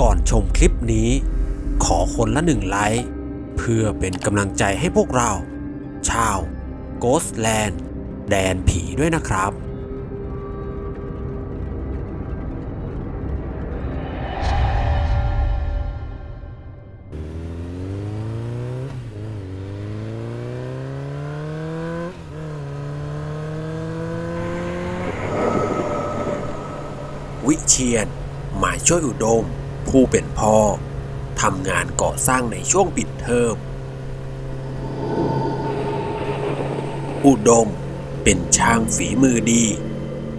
ก่อนชมคลิปนี้ ขอคนละหนึ่งไลค์ เพื่อเป็นกำลังใจให้พวกเรา ชาว Ghostland แดนผีด้วยนะครับวิเชียนหมายช่วยอุดม ผู้เป็นพ่อทำงานก่อสร้างในช่วงปิดเทอม อุดมเป็นช่างฝีมือดี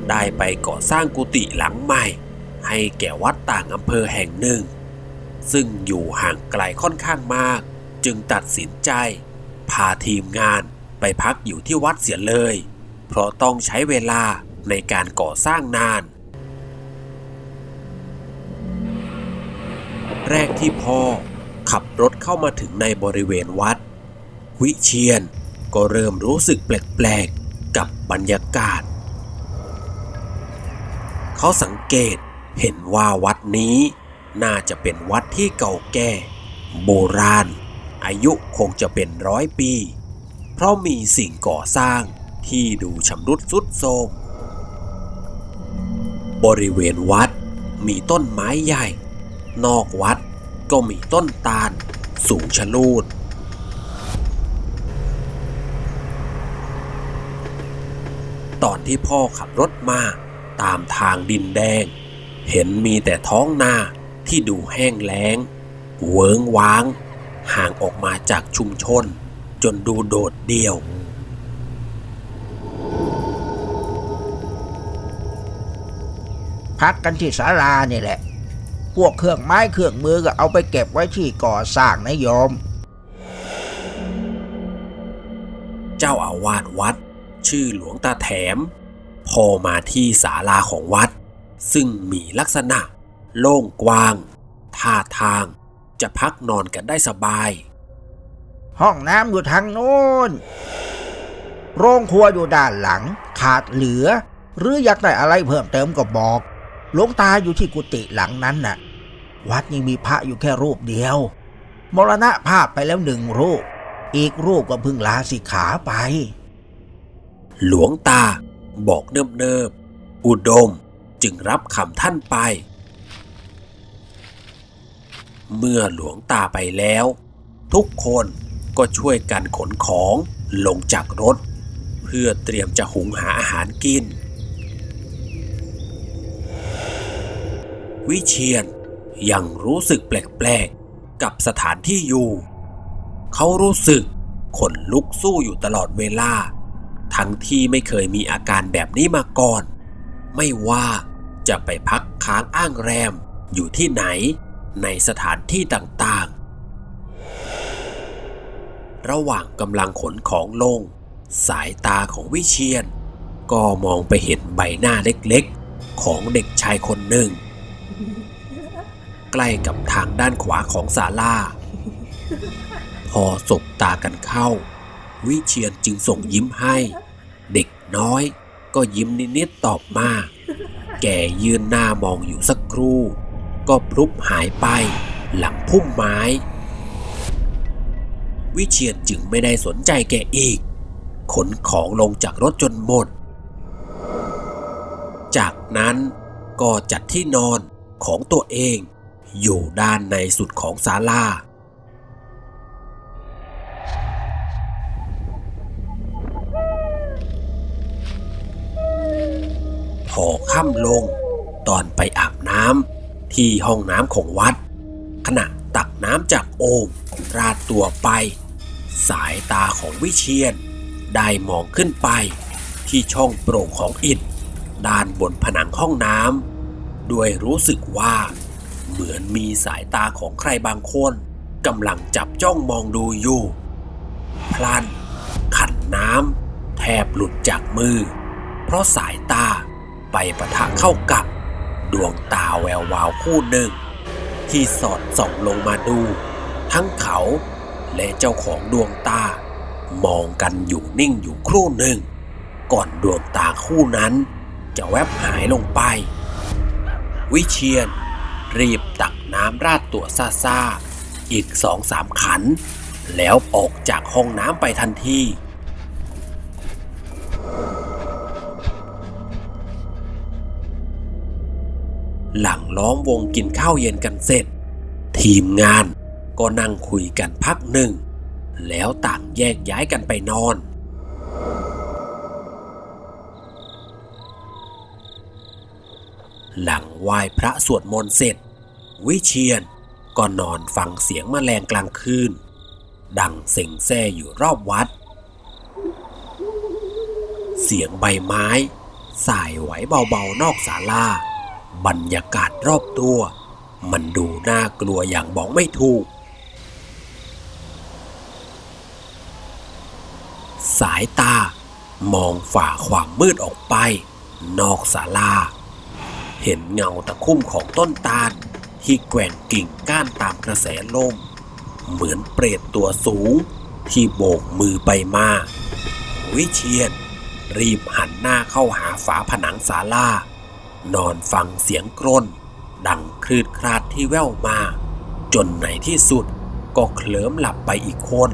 ได้ไปก่อสร้างกุฏิหลังใหม่ ให้แก่วัดต่างอำเภอแห่งหนึ่ง ซึ่งอยู่ห่างไกลค่อนข้างมาก จึงตัดสินใจ พาทีมงานไปพักอยู่ที่วัดเสียเลย เพราะต้องใช้เวลาในการก่อสร้างนาน แรกที่พ่อขับรถเข้ามาถึงในบริเวณวัด วิเชียนก็เริ่มรู้สึกแปลกๆกับบรรยากาศ เขาสังเกตเห็นว่าวัดนี้น่าจะเป็นวัดที่เก่าแก่ โบราณ อายุคงจะเป็นร้อยปี เพราะมีสิ่งก่อสร้างที่ดูชำรุดทรุดโทรมบริเวณวัดมีต้นไม้ใหญ่ นอกวัด ก็มีต้นตาลสูงชะลูด ตอนที่พ่อขับรถมาตามทางดินแดง เห็นมีแต่ท้องนาที่ดูแห้งแล้ง เวิงว้าง ห่างออกมาจากชุมชน จนดูโดดเดี่ยว พักกันที่ศาลานี่แหละ พวกเครื่องไม้เครื่องมือก็เอาไปเก็บไว้ที่ก่อสร้างนะโยม เจ้าอาวาสวัด ชื่อหลวงตาแถม พอมาที่ศาลาของวัด ซึ่งมีลักษณะ โล่งกว้าง ท่าทางจะพักนอนกันได้สบาย ห้องน้ำอยู่ทางโน้น โรงครัวอยู่ด้านหลัง ขาดเหลือ หรืออยากได้อะไรเพิ่มเติมก็บอกหลวงตาอยู่ที่กุฏิหลังนั้นน่ะ วัดยังมีพระอยู่แค่รูปเดียว มรณะภาพไปแล้วหนึ่งรูป อีกรูปก็เพิ่งลาสิกขาไป หลวงตาบอกเนิบๆอุดมจึงรับคำท่านไป เมื่อหลวงตาไปแล้ว ทุกคนก็ช่วยกันขนของลงจากรถ เพื่อเตรียมจะหุงหาอาหารกิน วิเชียน ยังรู้สึกแปลกๆ กับสถานที่อยู่ เขารู้สึกขนลุกสู้อยู่ตลอดเวลา ทั้งที่ไม่เคยมีอาการแบบนี้มาก่อน ไม่ว่าจะไปพักค้างอ้างแรมอยู่ที่ไหนในสถานที่ต่างๆ ระหว่างกำลังขนของลง สายตาของวิเชียน ก็มองไปเห็นใบหน้าเล็กๆ ของเด็กชายคนหนึ่ง ใกล้กับทางด้านขวาของศาลาพอสบตากันเข้า วิเชียนจึงส่งยิ้มให้ เด็กน้อยก็ยิ้มนิดๆตอบมา แกยืนหน้ามองอยู่สักครู่ ก็พลุบหายไปหลังพุ่มไม้ วิเชียนจึงไม่ได้สนใจแกอีก ขนของลงจากรถจนหมด จากนั้นก็จัดที่นอนของตัวเอง อยู่ด้านในสุดของศาลาพอค่ำลง ตอนไปอาบน้ำที่ห้องน้ำของวัด ขณะตักน้ำจากโอ่งราดตัวไป สายตาของวิเชียน ได้มองขึ้นไป ที่ช่องโปร่งของอิฐด้านบนผนังห้องน้ำด้วยรู้สึกว่า เหมือนมีสายตาของใครบางคนกำลังจับจ้องมองดูอยู่ พลัน ขันน้ำแทบหลุดจากมือ เพราะสายตาไปประทะเข้ากับ ดวงตาแวววาวคู่หนึ่ง ที่สอดส่องลงมาดู ทั้งเขาและเจ้าของดวงตา มองกันอยู่นิ่งอยู่ครู่หนึ่ง ก่อนดวงตาคู่นั้น จะแวบหายลงไป วิเชียน รีบตักน้ำราดตัวซาซาอีกสองสามขัน แล้วออกจากห้องน้ำไปทันทีหลังล้อมวงกินข้าวเย็นกันเสร็จ ทีมงานก็นั่งคุยกันพักหนึ่ง แล้วต่างแยกย้ายกันไปนอน หลังไหว้พระสวดมนต์เสร็จ วิเชียนก็นอนฟังเสียงแมลงกลางคืน ดังเซ็งแซ่อยู่รอบวัด เสียงใบไม้สายไหวเบาๆนอกศาลาบรรยากาศรอบตัว มันดูน่ากลัวอย่างบอกไม่ถูก สายตามองฝ่าความมืดออกไป นอกศาลา เห็นเงาตะคุ่มของต้นตาล ที่แกว่งกิ่งก้านตามกระแสลม เหมือนเปรตตัวสูง ที่โบกมือไปมา วิเชียนรีบหันหน้าเข้าหาฝาผนังศาลานอนฟังเสียงกรนดังคลืดคลาดที่แว่วมา จนในที่สุดก็เคลิ้มหลับไปอีกคน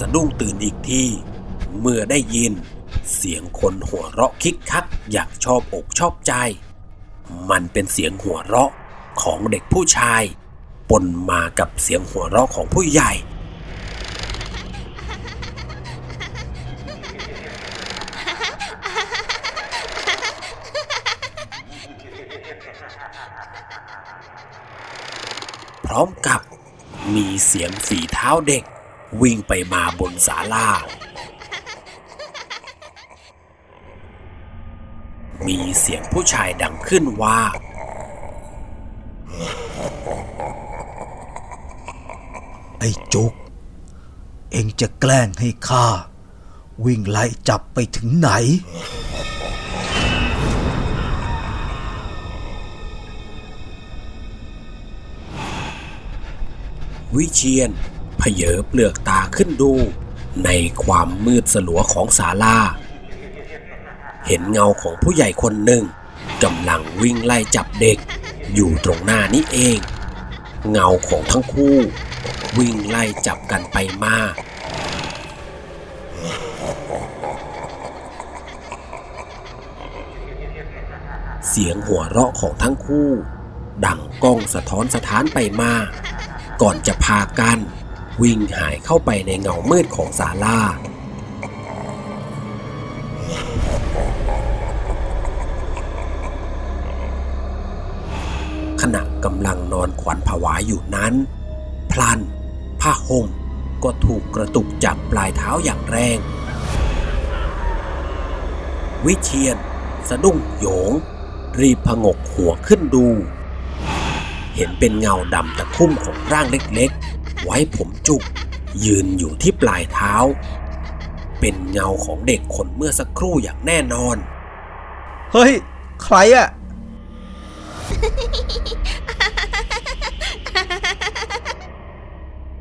สะดุ้งตื่นอีกที เมื่อได้ยิน เสียงคนหัวเราะคิกคักอย่างชอบอกชอบใจ มันเป็นเสียงหัวเราะของเด็กผู้ชาย ปนมากับเสียงหัวเราะของผู้ใหญ่ พร้อมกับมีเสียงฝีเท้าเด็ก วิ่งไปมาบนศาลา มีเสียงผู้ชายดังขึ้นว่า ไอ้จุก เอ็งจะแกล้งให้ข้า วิ่งไล่จับไปถึงไหนวิเชียน เพเยอเปลือกตาขึ้นดู ในความมืดสลัวของศาลา เห็นเงาของผู้ใหญ่คนหนึ่งกำลังวิ่งไล่จับเด็ก อยู่ตรงหน้านี้เอง เงาของทั้งคู่ วิ่งไล่จับกันไปมาเสียงหัวเราะของทั้งคู่ ดังก้องสะท้อนสะท้านไปมา ก่อนจะพากัน วิ่งหายเข้าไปในเงามืดของศาลาขณะกำลังนอนขวัญผวาอยู่นั้น พลัน ผ้าห่มก็ถูกกระตุกจากปลายเท้าอย่างแรง วิเชียนสะดุ้งโหยง รีบผงกหัวขึ้นดู เห็นเป็นเงาดำตะคุ่มของร่างเล็กๆ ไว้ผมจุก ยืนอยู่ที่ปลายเท้า เป็นเงาของเด็กคนเมื่อสักครู่อย่างแน่นอน เฮ้ย ใครอะ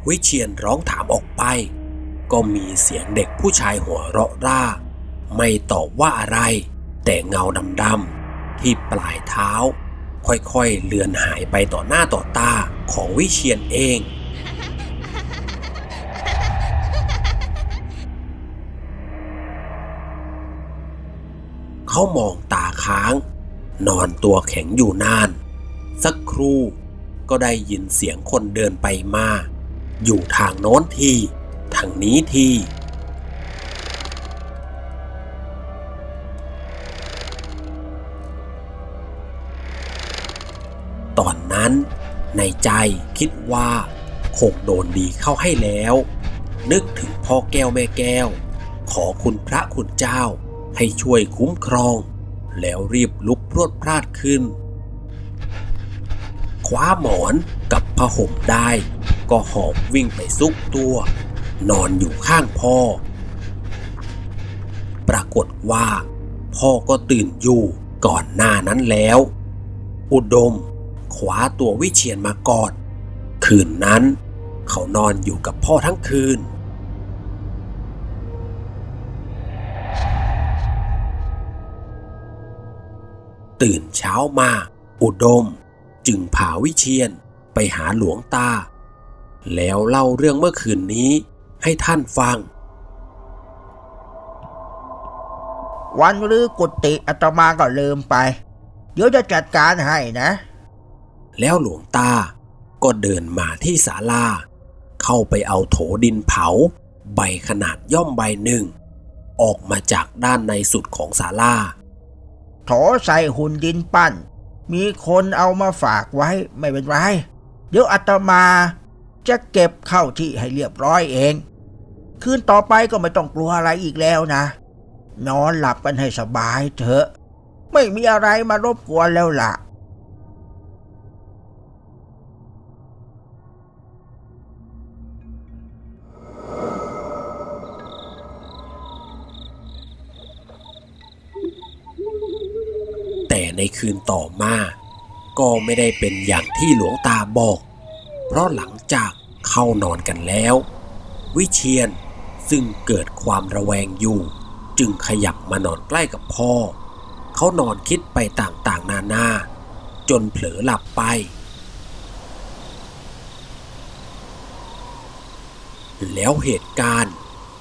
วิเชียนร้องถามออกไป ก็มีเสียงเด็กผู้ชายหัวเราะร่า ไม่ตอบว่าอะไร แต่เงาดำๆที่ปลายเท้า ค่อยๆเลือนหายไปต่อหน้าต่อตาของวิเชียนเอง เขามองตาค้าง นอนตัวแข็งอยู่นาน สักครู่ก็ได้ยินเสียงคนเดินไปมา อยู่ทางโน้นทีทางนี้ทีตอนนั้นในใจคิดว่าคงโดนดีเข้าให้แล้ว นึกถึงพ่อแก้วแม่แก้ว ขอคุณพระคุณเจ้า ให้ช่วยคุ้มครอง แล้วรีบลุกพรวดพลาดขึ้น คว้าหมอนกับผ้าห่มได้ ก็หอบวิ่งไปซุกตัว นอนอยู่ข้างพ่อ ปรากฏว่า พ่อก็ตื่นอยู่ก่อนหน้านั้นแล้ว อุดมคว้าตัววิเชียนมากอด คืนนั้น เขานอนอยู่กับพ่อทั้งคืน ตื่นเช้ามา อุดม จึงพาวิเชียนไปหาหลวงตา แล้วเล่าเรื่องเมื่อคืนนี้ให้ท่านฟัง วันหรือกุฏิอาตมาก็ลืมไป เดี๋ยวจะจัดการให้นะ แล้วหลวงตาก็เดินมาที่ศาลา เข้าไปเอาโถดินเผา ใบขนาดย่อมใบหนึ่ง ออกมาจากด้านในสุดของศาลา โถใส่หุ่นดินปั้น มีคนเอามาฝากไว้ไม่เป็นไร เดี๋ยวอาตมาจะเก็บเข้าที่ให้เรียบร้อยเอง คืนต่อไปก็ไม่ต้องกลัวอะไรอีกแล้วนะ นอนหลับกันให้สบายเถอะ ไม่มีอะไรมารบกวนแล้วล่ะ ในคืนต่อมา ก็ไม่ได้เป็นอย่างที่หลวงตาบอก เพราะหลังจากเข้านอนกันแล้ว วิเชียนซึ่งเกิดความระแวงอยู่ จึงขยับมานอนใกล้กับพ่อ เขานอนคิดไปต่างๆ นานา จนเผลอหลับไป แล้วเหตุการณ์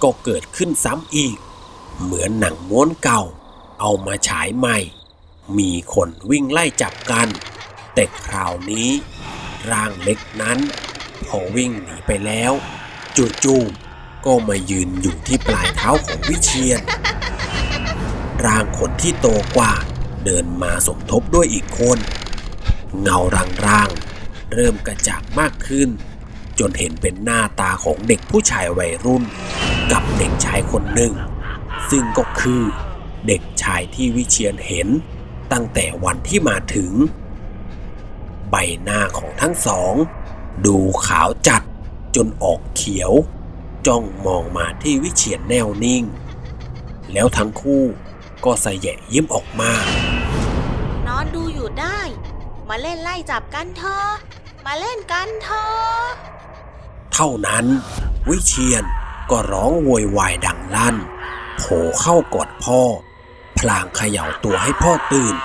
ก็เกิดขึ้นซ้ำอีก เหมือนหนังม้วนเก่า เอามาฉายใหม่ มีคนวิ่งไล่จับกัน แต่คราวนี้ ร่างเล็กนั้นพอวิ่งหนีไปแล้วจู่ๆก็มายืนอยู่ที่ปลายเท้าของวิเชียน ร่างคนที่โตกว่าเดินมาสมทบด้วยอีกคน เงารางๆ เริ่มกระจ่างมากขึ้น จนเห็นเป็นหน้าตาของเด็กผู้ชายวัยรุ่น กับเด็กชายคนหนึ่ง ซึ่งก็คือเด็กชายที่วิเชียนเห็น ตั้งแต่วันที่มาถึง ใบหน้าของทั้งสอง ดูขาวจัดจนออกเขียว จ้องมองมาที่วิเชียนแนวนิ่ง แล้วทั้งคู่ก็สะแยะยิ้มออกมานอนดูอยู่ได้ มาเล่นไล่จับกันเถอะมาเล่นกันเถอะเท่านั้น วิเชียนก็ร้องโวยวายดังลั่นโผเข้ากอดพ่อ พลางเขย่าตัวให้พ่อตื่น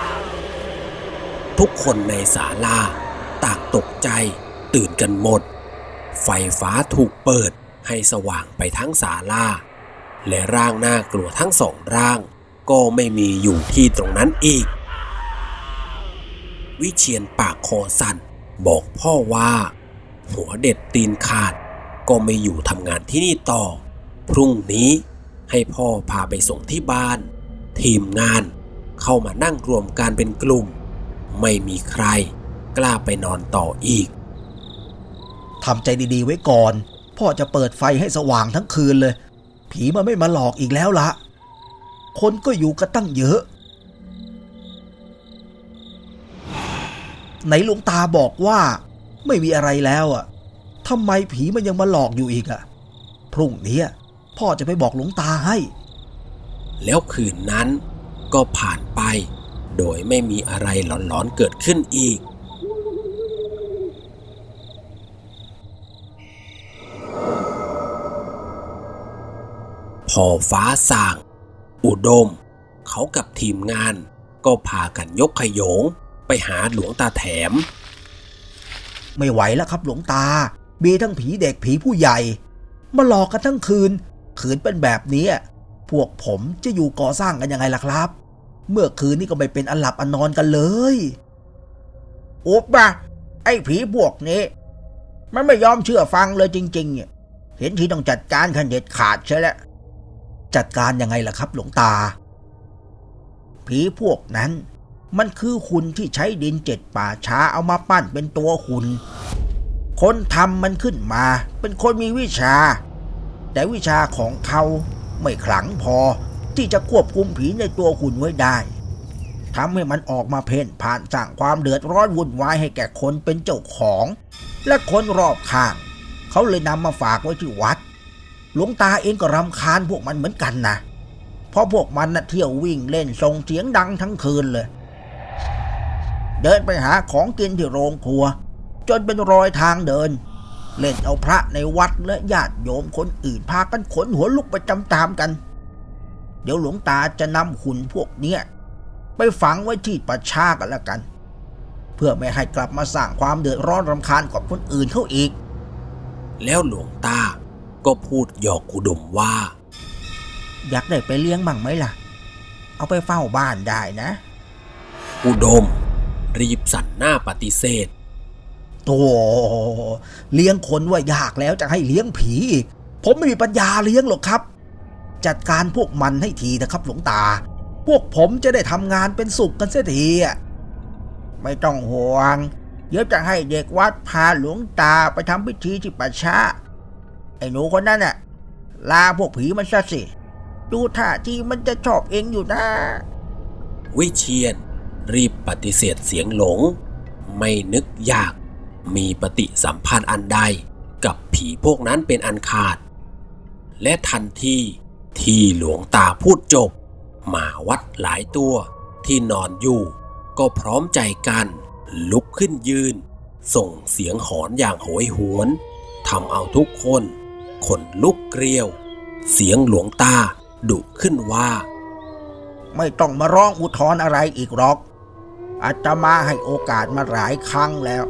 ทุกคนในศาลาต่างตกใจตื่นกันหมด ไฟฟ้าถูกเปิดให้สว่างไปทั้งศาลาและร่างน่ากลัวทั้งสองร่าง ก็ไม่มีอยู่ที่ตรงนั้นอีก วิเชียนปากคอสั่นบอกพ่อว่า หัวเด็ดตีนขาด ก็ไม่อยู่ทำงานที่นี่ต่อ พรุ่งนี้ให้พ่อพาไปส่งที่บ้าน ทีมงาน เข้ามานั่งรวมกันเป็นกลุ่ม ไม่มีใครกล้าไปนอนต่ออีกทำใจดีๆไว้ก่อน พ่อจะเปิดไฟให้สว่างทั้งคืนเลย ผีมันไม่มาหลอกอีกแล้วละคนก็อยู่กันตั้งเยอะ ไหนหลวงตาบอกว่า ไม่มีอะไรแล้วอะทำไมผีมันยังมาหลอกอยู่อีกอะ พรุ่งนี้พ่อจะไปบอกหลวงตาให้ แล้วคืนนั้นก็ผ่านไป โดยไม่มีอะไรหลอนๆเกิดขึ้นอีก พอฟ้าส่าง อุดม เขากับทีมงานก็พากันยกขยงไปหาหลวงตาแถม ไม่ไหวแล้วครับหลวงตา มีทั้งผีเด็กผีผู้ใหญ่ มาหลอกกันทั้งคืน คืนเป็นแบบนี้ พวกผมจะอยู่ก่อสร้างกันยังไงล่ะครับ เมื่อคืนนี้ก็ไม่เป็นอันหลับอันนอนกันเลยอุบะไอ้ผีพวกนี้ มันไม่ยอมเชื่อฟังเลยจริงๆ เห็นทีต้องจัดการขันเด็ดขาดใช่แล้วจัดการยังไงล่ะครับ หลวงตา ผีพวกนั้น มันคือหุ่นที่ใช้ดินเจ็ดป่าช้าเอามาปั้นเป็นตัวหุ่นคนทำมันขึ้นมา เป็นคนมีวิชา แต่วิชาของเขา ไม่ขลังพอที่จะควบคุมผีในตัวหุ่นไว้ได้ทำให้มันออกมาเพ่นผ่านสร้างความเดือดร้อนวุ่นวายให้แก่คนเป็นเจ้าของ และคนรอบข้าง เขาเลยนำมาฝากไว้ที่วัด หลวงตาเองก็รำคาญพวกมันเหมือนกันนะเพราะพวกมันน่ะเที่ยววิ่งเล่นส่งเสียงดังทั้งคืนเลย เดินไปหาของกินที่โรงครัว จนเป็นรอยทางเดิน เล่นเอาพระในวัดและญาติโยมคนอื่นพากันขนหัวลุกไปจำตามกัน เดี๋ยวหลวงตาจะนำหุ่นพวกเนี้ยไปฝังไว้ที่ประชากันละกัน เพื่อไม่ให้กลับมาสร้างความเดือดร้อนรำคาญกับคนอื่นเขาอีก แล้วหลวงตาก็พูดหยอกอุดมว่า อยากได้ไปเลี้ยงบ้างไหมล่ะ เอาไปเฝ้าบ้านได้นะ อุดม รีบสั่นหน้าปฏิเสธ โตเลี้ยงคนว่ายากแล้วจะให้เลี้ยงผี ผมไม่มีปัญญาเลี้ยงหรอกครับ จัดการพวกมันให้ทีนะครับ หลวงตา พวกผมจะได้ทำงานเป็นสุขกันเสียทีไม่ต้องห่วง เดี๋ยวจะให้เด็กวัดพาหลวงตาไปทำพิธีที่ป่าช้าไอ้หนูคนนั้นน่ะลาพวกผีมันซะสิ ดูท่าที่มันจะชอบเองอยู่นะ วิเชียนรีบปฏิเสธเสียงหลง ไม่นึกอยาก มีปฏิสัมพันธ์อันใดกับผีพวกนั้นเป็นอันขาด และทันทีที่หลวงตาพูดจบหมาวัดหลายตัวที่นอนอยู่ ก็พร้อมใจกัน ลุกขึ้นยืน ส่งเสียงหอนอย่างโหยหวนทำเอาทุกคนขนลุกเกลียว เสียงหลวงตาดุขึ้นว่า ไม่ต้องมาร้องอุทธรณ์อะไรอีกหรอกอาตมาให้โอกาสมาหลายครั้งแล้ว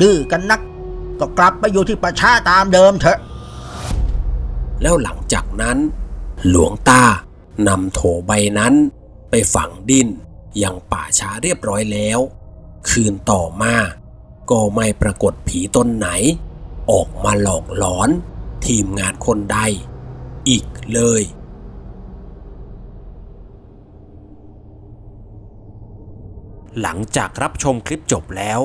ดื้อกันนัก ก็กลับไปอยู่ที่ประชาตามเดิมเถอะ แล้วหลังจากนั้น หลวงตานำโถใบนั้น ไปฝังดินยังป่าช้าเรียบร้อยแล้ว คืนต่อมา ก็ไม่ปรากฏผีตนไหน ออกมาหลอกหลอน ทีมงานคนใด อีกเลยหลังจากรับชมคลิปจบแล้ว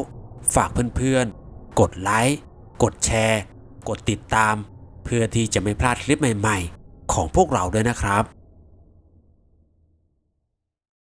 ฝากเพื่อนๆ กดไลค์ กดแชร์ กดติดตาม เพื่อที่จะไม่พลาดคลิปใหม่ๆ ของพวกเราด้วยนะครับ